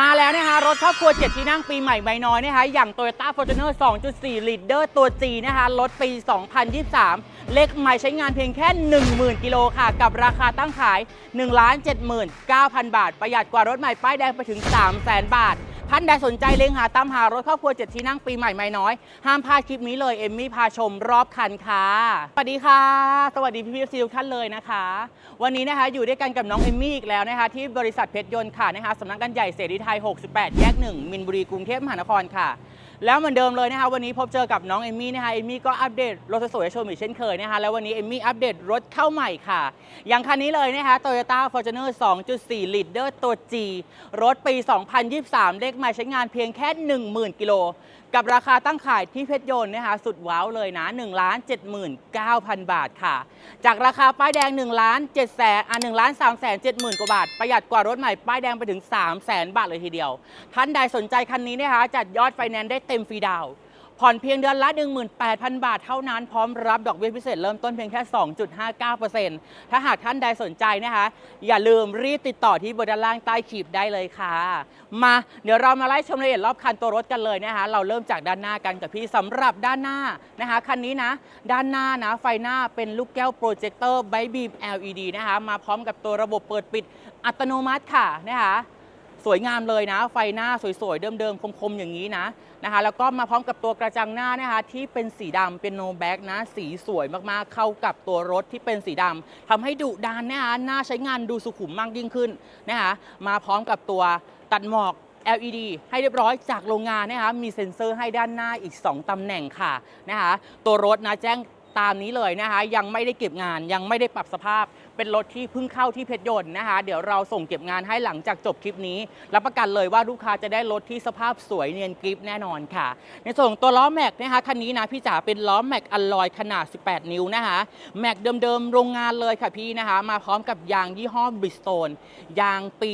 มาแล้วนะคะรถครอบครัว 7 ที่นั่งปีใหม่ใบน้อยนะคะอย่าง Toyota Fortuner 2.4 Leader ตัว G นะคะรถปี 2023 เล็กใหม่ใช้งานเพียงแค่ 10,000 กิโลค่ะ กับราคาตั้งขาย 1,79,000 บาท ประหยัดกว่ารถใหม่ป้ายแดงไปถึง 3,000 0 บาท ท่านใดสนใจเล็งหาตามหารถครอบครัวเจ็ดที่นั่งปีใหม่ไม่น้อย ห้ามพลาดคลิปนี้เลยเอมมี่พาชมรอบคันค่ะสวัสดีค่ะ สวัสดีพี่พี่ซีทุกท่านเลยนะคะ วันนี้นะคะอยู่ด้วยกันกับน้องเอมมี่อีกแล้วนะคะที่บริษัทเพชรยนต์ค่ะนะคะสำนักงานใหญ่เสรีไทย 68 แยก 1 มินบุรีกรุงเทพมหานครค่ะ แล้วเหมือนเดิมเลยนะคะวันนี้พบเจอกับน้องเอมี่นะคะเอมี่ก็อัปเดตรถสวยๆให้ชมอีกเช่นเคยนะคะแล้ววันนี้เอมี่อัปเดตรถเข้าใหม่ค่ะ อย่างคันนี้เลยนะคะ Toyota Fortuner 2.4 Leader ตัว G รถปี 2023 เลขใหม่ใช้งานเพียงแค่ 10,000 กิโล กับราคาตั้งขายที่เพชรยนต์นะคะสุดว้าวเลยนะ1 79,000 บาทค่ะ จากราคาป้ายแดง1ล้าน7แสนอะ1ล้าน3แสน70,000 กว่าบาท ประหยัดกว่ารถใหม่ป้ายแดงไปถึง3 0 0แสนบาทเลยทีเดียว ท่านใดสนใจคันนี้นะคะจัดยอดไฟแนนซ์ได้เต็มฟรีดาวผ่อนเพียงเดือนละ 18,000 บาทเท่านั้นพร้อมรับดอกเบี้ยพิเศษเริ่มต้นเพียงแค่ 2.59%ถ้าหากท่านใดสนใจนะคะ อย่าลืมรีบติดต่อที่เบอร์ด้านล่างใต้คลิปได้เลยค่ะ มาเดี๋ยวเรามาไล่ชมรายละเอียดรอบคันตัวรถกันเลยนะคะ เราเริ่มจากด้านหน้ากันกับพี่สำหรับด้านหน้านะคะคันนี้นะ ด้านหน้านะไฟหน้าเป็นลูกแก้วโปรเจคเตอร์ไบบีม LED นะคะมาพร้อมกับตัวระบบเปิดปิดอัตโนมัติค่ะนะคะสวยงามเลยนะ ไฟหน้าสวยๆเดิมๆคมๆอย่างนี้นะ นะคะแล้วก็มาพร้อมกับตัวกระจังหน้านะคะที่เป็นสีดำเป็นโนแบ็กนะสีสวยมากๆ เข้ากับตัวรถที่เป็นสีดำทำให้ดุดันนะคะหน้าใช้งานดูสุขุมมากยิ่งขึ้นนะคะมาพร้อมกับตัวตัดหมอก LED ให้เรียบร้อยจากโรงงานนะคะมีเซ็นเซอร์ให้ด้านหน้าอีก 2 ตำแหน่งค่ะนะคะตัวรถนะแจ้ง ตามนี้เลยนะคะ ยังไม่ได้เก็บงานยังไม่ได้ปรับสภาพ เป็นรถที่เพิ่งเข้าที่เพชรยนต์นะคะ เดี๋ยวเราส่งเก็บงานให้หลังจากจบคลิปนี้ รับประกันเลยว่าลูกค้าจะได้รถที่สภาพสวยเนียนกริปแน่นอนค่ะ ในส่วนของตัวล้อแม็กนะคะคันนี้นะพี่จ๋าเป็นล้อแม็กอลลอยขนาด 18 นิ้วนะคะแม็กเดิมๆโรงงานเลยค่ะพี่นะคะ มาพร้อมกับยางยี่ห้อบริสโตนยางปี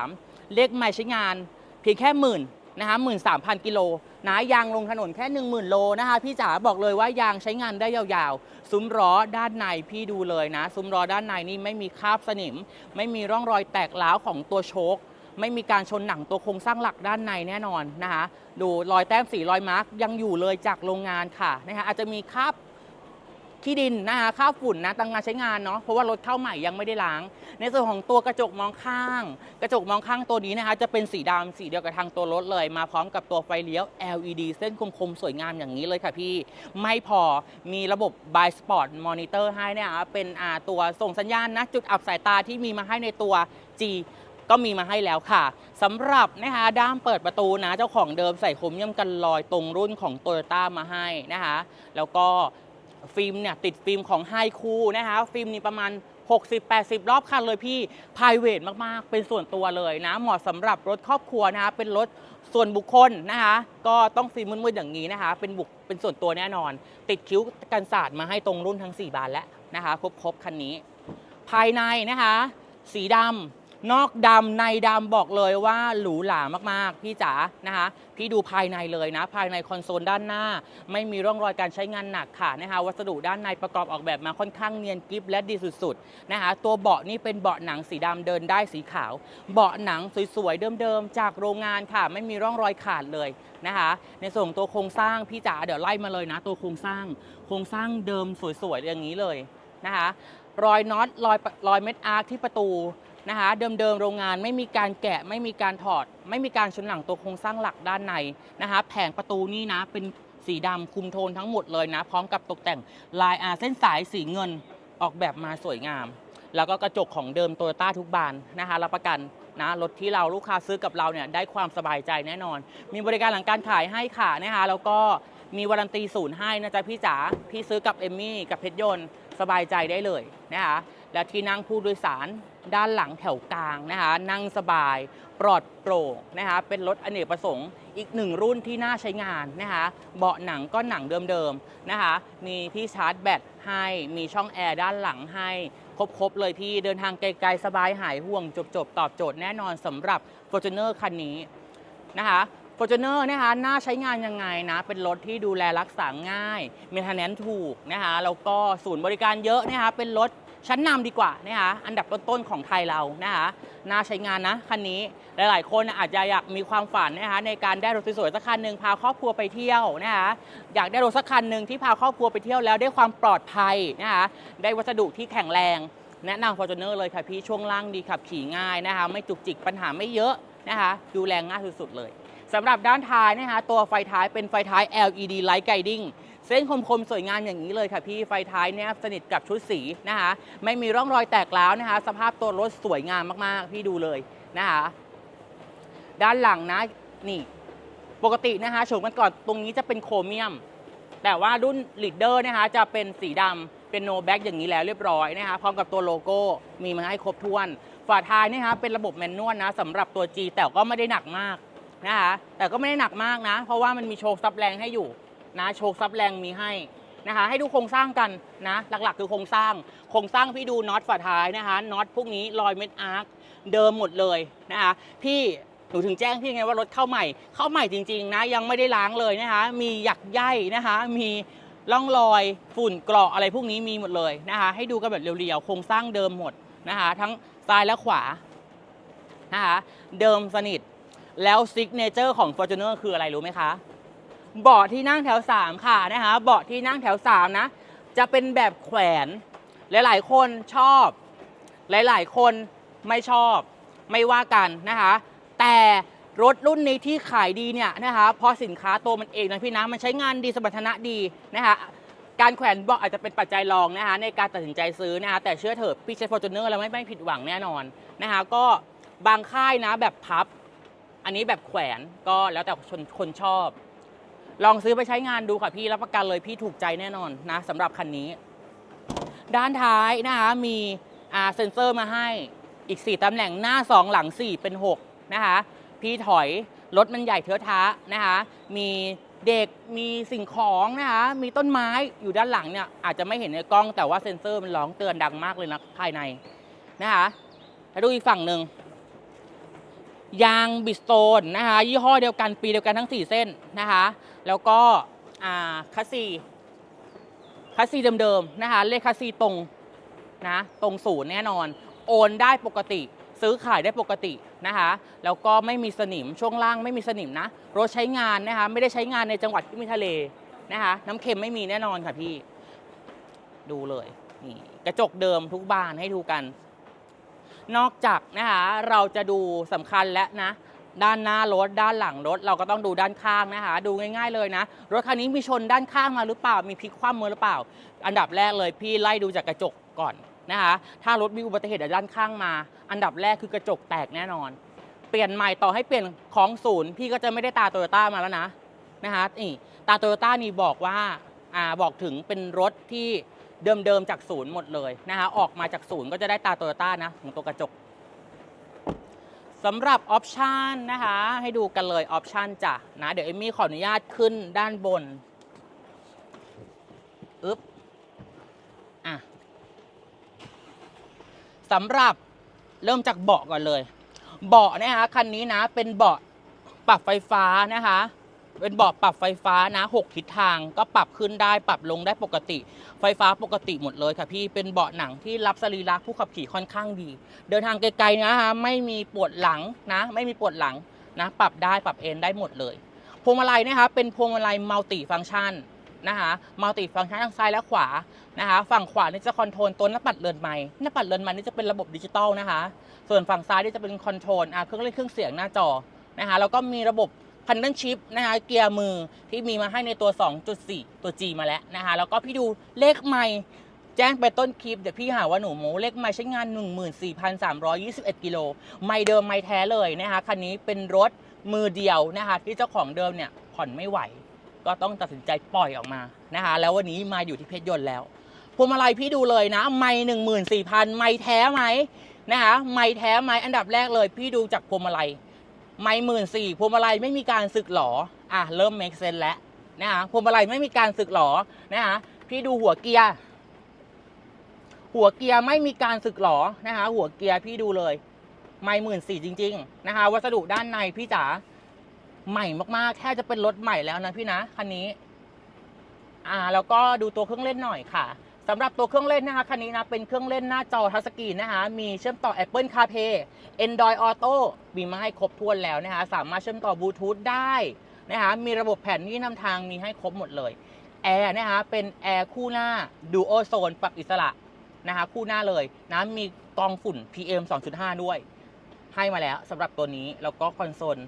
23 เลขไม่ใช้งานเพียงแค่หมื่น นะคะหมื่นสามพันกิโลนะยางลงถนนแค่ 1 0,000 โลนะคะพี่จ๋าบอกเลยว่ายางใช้งานได้ยาวๆ ซุ้มล้อด้านในพี่ดูเลยนะ ซุ้มล้อด้านในนี่ไม่มีคราบสนิม ไม่มีร่องรอยแตกร้าวของตัวโชคไม่มีการชนหนังตัวโครงสร้างหลักด้านในแน่นอนนะคะ ดูรอยแต้มสีรอยมาร์กยังอยู่เลยจากโรงงานค่ะนะคะอาจจะมีคราบ ขี้ดินนะคะค่าฝุ่นนะตั้งงานใช้งานเนาะเพราะว่ารถเข้าใหม่ยังไม่ได้ล้าง ในส่วนของตัวกระจกมองข้าง กระจกมองข้างตัวนี้นะคะจะเป็นสีดำสีเดียวกับทางตัวรถเลย มาพร้อมกับตัวไฟเลี้ยว LED เส้นคมๆ สวยงามอย่างนี้เลยค่ะพี่ ไม่พอมีระบบ by spot monitor ให้เนี่ยอะเป็นอ่าตัวส่งสัญญาณนะจุดอับสายตาที่มีมาให้ในตัว G ก็มีมาให้แล้วค่ะสำหรับนะคะด้ามเปิดประตูนะ เจ้าของเดิมใส่โครเมียมกันลอยตรงรุ่นของ t o y ยต้ามาให้นะคะ แล้วก็ ฟิล์มเนี่ยติดฟิล์มของไฮคูนะคะฟิล์มนี่ประมาณ 60-80 รอบคันเลยพี่ p r i v a t มากๆ เป็นส่วนตัวเลยนะ เหมาะสำหรับรถครอบครัวนะคะเป็นรถส่วนบุคคลนะคะก็ต้องฟิล์มมืดๆอย่างนี้นะคะ เป็นบุคเป็นส่วนตัวแน่นอน ติดคิ้วกันศาสตร์มาให้ตรงรุ่นทั้ง 4 บานแล้วนะคะครบๆคันนี้ ภายในนะคะ สีดำ นอกดำในดำบอกเลยว่าหรูหรามากๆ พี่จ๋านะคะ พี่ดูภายในเลยนะ ภายในคอนโซลด้านหน้า ไม่มีร่องรอยการใช้งานหนักค่ะนะคะ วัสดุด้านในประกอบออกแบบมาค่อนข้างเนียนกริบและดีสุดๆนะคะ ตัวเบาะนี่เป็นเบาะหนังสีดำเดินได้สีขาว เบาะหนังสวยๆเดิมๆจากโรงงานค่ะ ไม่มีร่องรอยขาดเลยนะคะ ในส่วนตัวโครงสร้างพี่จ๋าเดี๋ยวไล่มาเลยนะ ตัวโครงสร้าง โครงสร้างเดิมสวยๆอย่างนี้เลยนะคะรอยน็อตรอยรอยเม็ดอาร์คที่ประตู นะคะเดิมๆโรงงานไม่มีการแกะไม่มีการถอด ไม่มีการชนหลังตัวโครงสร้างหลักด้านในนะคะแผงประตูนี่นะเป็นสีดำคุมโทนทั้งหมดเลยนะ พร้อมกับตกแต่งลายอาเส้นสายสีเงินออกแบบมาสวยงาม แล้วก็กระจกของเดิมโตโยต้าทุกบานนะคะรับประกันนะรถที่เราลูกค้าซื้อกับเราเนี่ยได้ความสบายใจแน่นอน มีบริการหลังการขายให้ค่ะนะคะแล้วก็มีวารันตีศูนย์ให้นะจ๊ะพี่จ๋าพี่ซื้อกับเอมมี่กับเพชรยนต์สบายใจได้เลยนะคะ และที่นั่งผู้โดยสารด้านหลังแถวกลางนะคะนั่งสบายปลอดโปร่งนะคะเป็นรถอเนกประสงค์อีกหนึ่งรุ่นที่น่าใช้งานนะคะเบาะหนังก็หนังเดิมๆนะคะมีที่ชาร์จแบตให้มีช่องแอร์ด้านหลังให้ครบๆเลยพี่เดินทางไกลๆสบายหายห่วงจบๆ ตอบโจทย์แน่นอนสำหรับ Fortuner คันนี้นะคะ f o r t u n e r นะคะน่าใช้งานยังไงนะ เป็นรถที่ดูแลรักษาง่ายมีทนแนนถูกนะคะแล้วก็ศูนย์บริการเยอะนะคะเป็นรถ ชั้นนำดีกว่านะคะอันดับต้นๆของไทยเรานะคะน่าใช้งานนะคันนี้หลายๆ คนอาจจะอยากมีความฝันนะคะในการได้รถสวยๆสักคันหนึ่งพาครอบครัวไปเที่ยวนะคะอยากได้รถสักคันหนึ่งที่พาครอบครัวไปเที่ยวแล้วได้ความปลอดภัยนะคะได้วัสดุที่แข็งแรงแนะนำ Fortuner เลยค่ะพี่ช่วงล่างดีขับขี่ง่ายนะคะไม่จุกจิกปัญหาไม่เยอะนะคะดูแลง่ายสุดๆเลยสำหรับด้านท้ายนะคะตัวไฟท้ายเป็นไฟท้าย LED Light Guiding เส้นคมๆ สวยงามอย่างนี้เลยค่ะพี่ไฟท้ายเนี่ยสนิทกับชุดสีนะคะ ไม่มีร่องรอยแตกร้วนะคะ สภาพตัวรถสวยงามมากๆ พี่ดูเลยนะคะ ด้านหลังนะนี่ ปกตินะคะโฉมกันก่อนตรงนี้จะเป็นโครเมียม แต่ว่ารุ่นลีดเดอร์นะคะ จะเป็นสีดำเป็นโนแบ็กอย่างนี้แล้วเรียบร้อยนะคะ พร้อมกับตัวโลโก้มีมาให้ครบถ้วน ฝาท้ายนะคะเป็นระบบแมนนวลนะสำหรับตัว G แต่ก็ไม่ได้หนักมากนะคะแต่ก็ไม่ได้หนักมากนะ เพราะว่ามันมีโชว์ซับแรงให้อยู่ นะ โชว์ซับแรงมีให้นะคะ ให้ดูโครงสร้างกันนะ หลักๆ คือโครงสร้าง โครงสร้างพี่ดูน็อตฝาท้ายนะคะ น็อตพวกนี้รอยเม็ดอาร์คเดิมหมดเลยนะคะ พี่หนูถึงแจ้งพี่ไงว่ารถเข้าใหม่ เข้าใหม่จริงๆนะ ยังไม่ได้ล้างเลยนะคะ มีหยักใยนะคะ มีร่องรอยฝุ่นเกราะอะไรพวกนี้มีหมดเลยนะคะ ให้ดูกันแบบเรียวๆ โครงสร้างเดิมหมดนะคะ ทั้งซ้ายและขวานะคะ เดิมสนิท แล้วซิกเนเจอร์ของ Fortuner คืออะไรรู้ไหมคะ เบาะที่นั่งแถว 3 ค่ะนะคะเบาะที่นั่งแถว 3 นะ จะเป็นแบบแขวนหลาย ๆ คนชอบ หลาย ๆ คนไม่ชอบ ไม่ว่ากันนะคะ แต่รถรุ่นนี้ที่ขายดีเนี่ยนะคะเพราะสินค้าตัวมันเองนะพี่นะมันใช้งานดีสมรรถนะดีนะคะการแขวนเบาะอาจจะเป็นปัจจัยรองนะคะในการตัดสินใจซื้อนะคะแต่เชื่อเถอะพี่ใช้ Fortuner แล้วไม่ไม่ผิดหวังแน่นอนนะคะก็บางค่ายนะแบบพับ อันนี้แบบแขวนก็แล้วแต่คนคนชอบ ลองซื้อไปใช้งานดูค่ะพี่รับประกันเลยพี่ถูกใจแน่นอนนะสำหรับคันนี้ ด้านท้ายนะคะมีเซ็นเซอร์มาให้อีก 4ตำแหน่งหน้า 2 หลัง 4 เป็น 6 นะคะ พี่ถอยรถมันใหญ่เทอะทะนะคะ มีเด็กมีสิ่งของนะคะ มีต้นไม้อยู่ด้านหลังเนี่ยอาจจะไม่เห็นในกล้องแต่ว่าเซ็นเซอร์มันร้องเตือนดังมากเลยนะภายในนะคะแล้วดูอีกฝั่งหนึ่ง ยางบิสโตนนะคะยี่ห้อเดียวกันปีเดียวกันทั้ง 4 เส้นนะคะ แล้วก็คัสซีคัสซีเดิมๆนะคะเลขคัสซีตรงนะตรงศูนย์แน่นอน โอนได้ปกติซื้อขายได้ปกตินะคะ แล้วก็ไม่มีสนิมช่วงล่างไม่มีสนิมนะ รถใช้งานนะคะ ไม่ได้ใช้งานในจังหวัดที่มีทะเลนะคะ น้ำเค็มไม่มีแน่นอนค่ะพี่ ดูเลยนี่กระจกเดิมทุกบานให้ดูกัน นอกจากนะคะเราจะดูสำคัญและนะด้านหน้ารถด้านหลังรถ เราก็ต้องดูด้านข้างนะคะ ดูง่ายๆเลยนะ รถคันนี้มีชนด้านข้างมาหรือเปล่า มีพลิกคว่ำมาหรือเปล่า อันดับแรกเลยพี่ไล่ดูจากกระจกก่อนนะคะ ถ้ารถมีอุบัติเหตุด้านข้างมา อันดับแรกคือกระจกแตกแน่นอน เปลี่ยนใหม่ต่อให้เปลี่ยนของศูนย์ พี่ก็จะไม่ได้ตาโตโยต้ามาแล้วนะนะคะนี่ตาโตโยต้านี่บอกว่าอ่าบอกถึงเป็นรถที่ เดิมๆจากศูนย์หมดเลยนะคะออกมาจากศูนย์ก็จะได้ตาโตโยต้านะของตัวกระจกสำหรับออปชันนะคะให้ดูกันเลยออปชันจ้ะนะเดี๋ยวเอมมี่ขออนุญาตขึ้นด้านบนอึ๊บอะสำหรับเริ่มจากเบาะก่อนเลย เบาะนะคะคันนี้นะเป็นเบาะปรับไฟฟ้านะคะ เป็นเบาะปรับไฟฟ้านะหกทิศทางก็ปรับขึ้นได้ปรับลงได้ปกติ ไฟฟ้าปกติหมดเลยค่ะพี่เป็นเบาะหนังที่รับสรีระผู้ขับขี่ค่อนข้างดี เดินทางไกลๆนะคะไม่มีปวดหลังนะ ไม่มีปวดหลังนะ ปรับได้ปรับเอนได้หมดเลยพวงมาลัยนะคะเป็นพวงมาลัยมัลติฟังก์ชันนะคะมัลติฟังก์ชันทั้งซ้ายและขวานะคะฝั่งขวานี่จะคอนโทรลตัวหน้าปัดเรือนไม้หน้าปัดเรือนไม้นี่จะเป็นระบบดิจิตอลนะคะ ส่วนฝั่งซ้ายนี่จะเป็นคอนโทรลเครื่องเล่นเครื่องเสียงหน้าจอนะคะแล้วก็มีระบบ พัน d ั l ชิพนะคะเกียร์มือที่มีมาให้ในตัว 2.4 ตัว G มาแล้วนะคะแล้วก็พี่ดูเลขไมค์แจ้งไปต้นคลิป เดี๋ยวพี่หาว่าหนูโมเลขไม่ใช้งาน 14,321 กิโล ไม่เดิมไม่แท้เลยนะคะคันนี้เป็นรถมือเดียวนะคะที่เจ้าของเดิมเนี่ยผ่อนไม่ไหว ก็ต้องตัดสินใจปล่อยออกมานะคะแล้ววันนี้มาอยู่ที่เพชรยนต์แล้วพวงมาลัยพี่ดูเลยนะ ไม่หนึ่งหมื่นสี่พันไม่แท้ไหมนะคะไม่แท้ไหมอันดับแรกเลย พี่ดูจากพวงมาลัย ไม่หมื่นสี่พวงมาลัยไม่มีการสึกหรออะเริ่ม make sense แล้วนะคะพวงมาลัยไม่มีการสึกหรอนะคะพี่ดูหัวเกียร์หัวเกียร์ไม่มีการสึกหรอนะคะหัวเกียร์พี่ดูเลย ไม่หมื่นสี่จริง ๆ นะคะวัสดุด้านในพี่จ๋าใหม่มากๆแค่จะเป็นรถใหม่แล้วนะพี่นะคันนี้ อ่า แล้วก็ดูตัวเครื่องเล่นหน่อยค่ะ สำหรับตัวเครื่องเล่นนะคะคันนี้นะเป็นเครื่องเล่นหน้าจอทัชสกรีนนะคะมีเชื่อมต่อ Apple CarPlay Android Auto มีมาให้ครบถ้วนแล้วนะคะสามารถเชื่อมต่อบลูทูธได้นะคะมีระบบแผนที่นำทางมีให้ครบหมดเลยแอร์นะคะเป็นแอร์คู่หน้า Dual Zone ปรับอิสระนะคะคู่หน้าเลยนะมีกองฝุ่น PM 2.5 ด้วย ให้มาแล้วสำหรับตัวนี้แล้วก็คอนโซล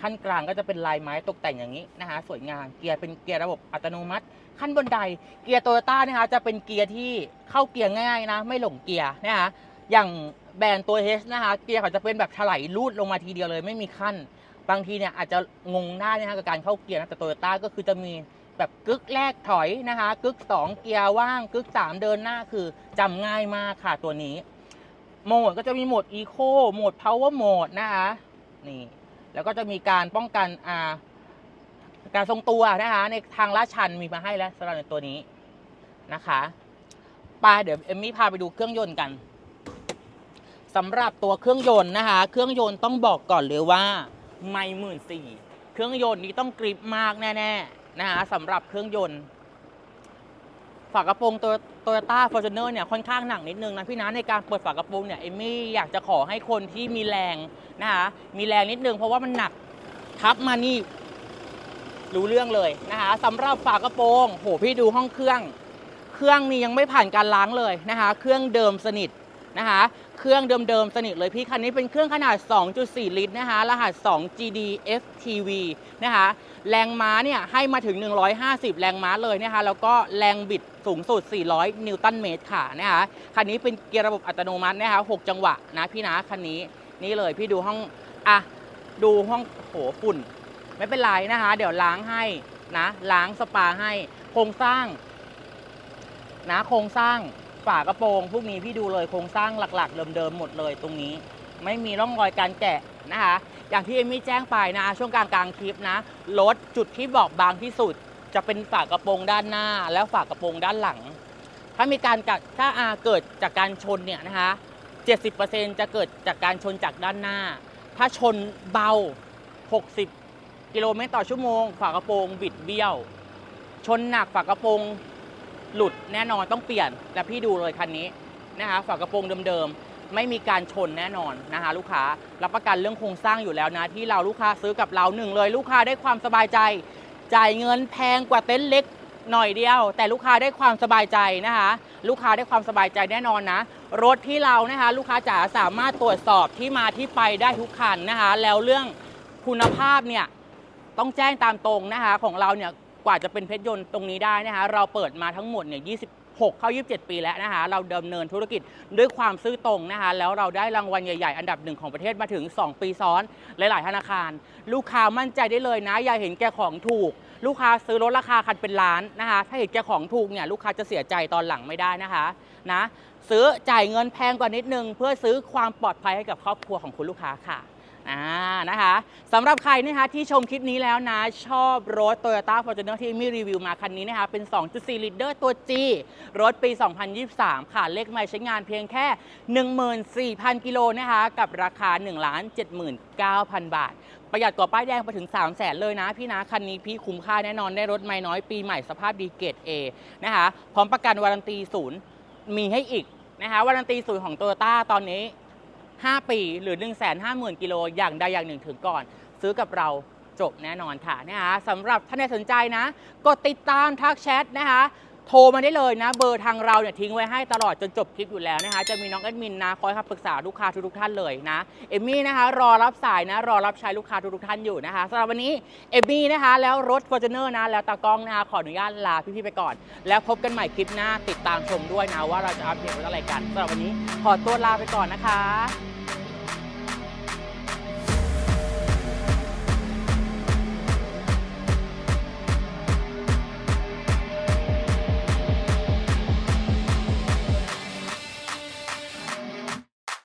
ขั้นกลางก็จะเป็นลายไม้ตกแต่งอย่างนี้นะคะสวยงามเกียร์เป็นเกียร์ระบบอัตโนมัติ ขั้นบนไดเกียร์โตโยต้านะคะจะเป็นเกียร์ที่เข้าเกียร์ง่ายนะไม่หลงเกียร์นะคะอย่างแบรนด์ตัว H นะคะเกียร์เขาจะเป็นแบบถลายลูดลงมาทีเดียวเลยไม่มีขั้น บางทีเนี่ยอาจจะงงได้นะคะกับการเข้าเกียร์นะแต่โตโยต้าก็คือจะมีแบบกึกแรกถอยนะคะกึก 2 เกียร์ว่างกึก 3 เดินหน้าคือจำง่ายมากค่ะตัวนี้โหมดก็จะมีโหมด Eco โหมด Power Mode นะคะนี่ แล้วก็จะมีการป้องกันอ่าการทรงตัวนะคะในทางลาดชันมีมาให้แล้วสำหรับในตัวนี้นะคะไปเดี๋ยวเอมมี่พาไปดูเครื่องยนต์กันสำหรับตัวเครื่องยนต์นะคะ เครื่องยนต์ต้องบอกก่อนเลยว่าไม่หมื่นสี่เครื่องยนต์นี้ต้องกริปมากแน่ๆนะคะสำหรับเครื่องยนต์ ฝากระโปรงตัวโตโยต้าฟอร์จูเนอร์เนี่ยค่อนข้างหนักนิดนึงนะพี่นะในการเปิดฝากระโปรงเนี่ยเอมมี่อยากจะขอให้คนที่มีแรงนะคะมีแรงนิดนึงเพราะว่ามันหนักทับมานี่รู้เรื่องเลยนะคะสำหรับฝากระโปรงโหพี่ดูห้องเครื่อง เครื่องนี้ยังไม่ผ่านการล้างเลยนะคะ เครื่องเดิมสนิท นะคะ เครื่องเดิมๆสนิทเลยพี่คันนี้เป็นเครื่องขนาด 2.4 ลิตรนะคะ รหัส 2 GD FTV นะคะ แรงม้าเนี่ยให้มาถึง 150 แรงม้าเลยนะคะ แล้วก็แรงบิดสูงสุด 400 นิวตันเมตรค่ะนะคะ คันนี้เป็นเกียร์ระบบอัตโนมัตินะคะ 6 จังหวะนะพี่นะคันนี้นี่เลยพี่ดูห้องอะดูห้องโหฝุ่น ไม่เป็นไรนะคะ เดี๋ยวล้างให้นะล้างสปาให้โครงสร้างนะโครงสร้าง ฝากระโปรงพวกนี้พี่ดูเลยโครงสร้างหลักๆ เดิมๆหมดเลยตรงนี้ ไม่มีร่องรอยการแกะนะคะ อย่างที่เอมมี่แจ้งไปนะช่วงกลางกลางๆคลิปนะรถจุดที่บอกบางที่สุด จะเป็นฝากระโปรงด้านหน้า แล้วฝากระโปรงด้านหลัง ถ้ามีการกัดถ้าอาเกิดจากการชนเนี่ยนะคะ70%จะเกิดจากการชนจากด้านหน้า ถ้าชนเบา 60 กิโลเมตรต่อชั่วโมง ฝากระโปรงบิดเบี้ยว ชนหนักฝากระโปรง หลุดแน่นอนต้องเปลี่ยนและพี่ดูเลยคันนี้นะคะฝากระโปรงเดิมๆ ไม่มีการชนแน่นอนนะคะลูกค้ารับประกันเรื่องโครงสร้างอยู่แล้วนะ ที่เราลูกค้าซื้อกับเราหนึ่งเลย ลูกค้าได้ความสบายใจ จ่ายเงินแพงกว่าเต็นท์เล็กหน่อยเดียว แต่ลูกค้าได้ความสบายใจนะคะ ลูกค้าได้ความสบายใจแน่นอนนะ รถที่เรานะคะ ลูกค้าจ๋าสามารถตรวจสอบที่มาที่ไปได้ทุกคันนะคะ แล้วเรื่องคุณภาพเนี่ยต้องแจ้งตามตรงนะคะของเราเนี่ย กว่าจะเป็นเพชรยนต์ตรงนี้ได้นะคะเราเปิดมาทั้งหมดเนี่ย26 เข้า 27 ปีแล้วนะคะเราดำเนินธุรกิจด้วยความซื่อตรงนะคะแล้วเราได้รางวัลใหญ่ ๆ อันดับหนึ่งของประเทศมาถึง 2 ปีซ้อนหลาย ๆ ธนาคาร ลูกค้ามั่นใจได้เลยนะ อย่าเห็นแก่ของถูก ลูกค้าซื้อรถราคาคันเป็นล้านนะคะ ถ้าเห็นแก่ของถูกเนี่ยลูกค้าจะเสียใจตอนหลังไม่ได้นะคะนะซื้อจ่ายเงินแพงกว่านิดนึง เพื่อซื้อความปลอดภัยให้กับครอบครัวของคุณลูกค้าค่ะ อ่านะคะสำหรับใครนะคะที่ชมคลิปนี้แล้วนะ ชอบรถ Toyota Fortuner ที่มีรีวิวมาคันนี้นะคะเป็น 2.4 ลิตรตัว G รถปี 2023 ค่ะ เลขไม่ใช้งานเพียงแค่ 14,000 กิโลนะคะกับราคา 1,79,000 บาท ประหยัดกว่าป้ายแดงไปถึง 3 0 0แสนเลยนะพี่นะ คันนี้พี่คุ้มค่าแน่นอนได้รถไม่น้อยปีใหม่สภาพดีเกรด A นะคะพร้อมประกันวารันตีศูนย์มีให้อีกนะคะวารันตีศูนย์ของ Toyota ตอนนี้ 5 ปีหรือ 1 5 0 0 0 0 กิโลอย่างใดอย่างหนึ่งถึงก่อน ซื้อกับเราจบแน่นอนค่ะนะคะสำหรับท่านใดสนใจนะกดติดตามทักแชทนะคะโทรมาได้เลยนะ เบอร์ทางเราเนี่ยทิ้งไว้ให้ตลอดจนจบคลิปอยู่แล้วนะคะ จะมีน้องแอดมินนะคอยคำปรึกษาลูกค้าทุกๆท่านเลยนะเอมมี่นะคะ รอรับสายนะ รอรับใช้ลูกค้าทุกๆท่านอยู่นะคะสำหรับวันนี้เอมมี่นะคะ แล้วรถ f o r t u n e r นะ แล้วตากล้องนะคะขออนุญาตลาพี่ๆไปก่อน แล้วพบกันใหม่คลิปหน้าติดตามชมด้วยนะว่าเราจะอัปเดตเรื่องอะไรกันสำหรับวันนี้ขอตัวลาไปก่อนนะคะ